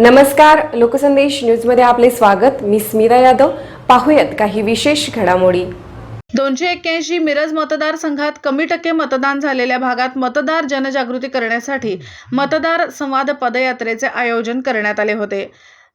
नमस्कार लोकसंदेश न्यूजमध्ये आपले स्वागत. मी स्मिता यादव. पाहूयात काही विशेष घडामोडी. दोनशे एक्क्याऐंशी मिरज मतदारसंघात कमी टक्के मतदान झालेल्या भागात मतदार जनजागृती करण्यासाठी मतदार संवाद पदयात्रेचे आयोजन करण्यात आले होते.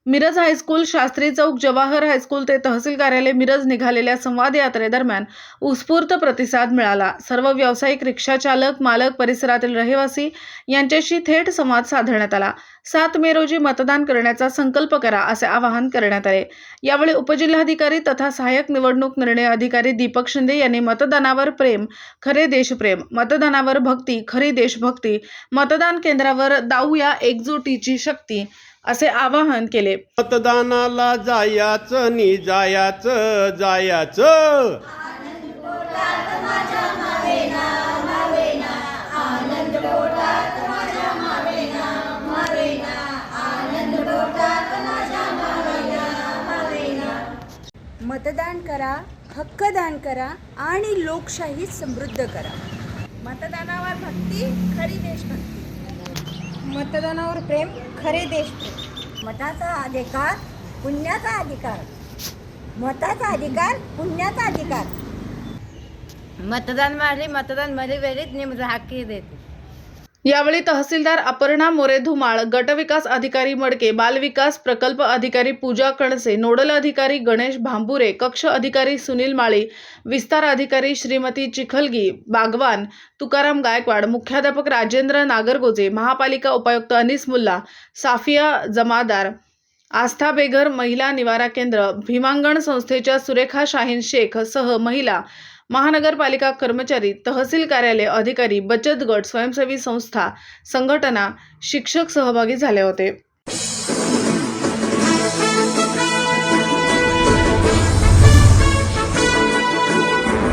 Miraj high school Shastri Chowk Jawahar high school ते तहसील कार्यालय मिरज निघालेल्या संवाद यात्रेदरम्यान उत्स्फूर्त प्रतिसाद मिळाला. सर्व व्यावसायिक रिक्षा चालक मालक परिसरातील रहिवासी यांच्याशी थेट संवाद साधण्यात आला. सात मे रोजी मतदान करण्याचा संकल्प करा असे आवाहन करण्यात आले. यावेळी उपजिल्हाधिकारी तथा सहाय्यक निवडणूक निर्णय अधिकारी दीपक शिंदे यांनी मतदानावर प्रेम खरे देशप्रेम मतदानावर भक्ती खरी देशभक्ती मतदान केंद्रावर दाऊया एकजुटीची शक्ती असे आवाहन केले. मतदानाला जायाचं नि जायाचं जायाचं. मतदान करा हक्कदान करा आणि लोकशाही समृद्ध करा. मतदानावर भक्ती खरी देशभक्ती. मतदानावर प्रेम खरे देशप्रेम मताचा अधिकार पुण्याचा अधिकार. मताचा अधिकार पुण्याचा अधिकार. मतदान माझे मतदानमध्ये वेळेत मी माझा देते. यावेळी तहसीलदार अपर्णा मोरे धुमाळ गटविकास अधिकारी मडके बालविकास प्रकल्प अधिकारी पूजा कणसे नोडल अधिकारी गणेश भांबुरे कक्ष अधिकारी सुनील माळी विस्तार अधिकारी श्रीमती चिखलगी बागवान तुकाराम गायकवाड मुख्याध्यापक राजेंद्र नागरगोजे महापालिका उपायुक्त अनिस मुल्ला साफिया जमादार आस्था बेघर महिला निवारा केंद्र भीमांगण संस्थेच्या सुरेखा शाहीन शेख सह महिला महानगरपालिका कर्मचारी तहसील कार्यालय अधिकारी बचत गट स्वयंसेवी संस्था संघटना शिक्षक सहभागी झाले होते.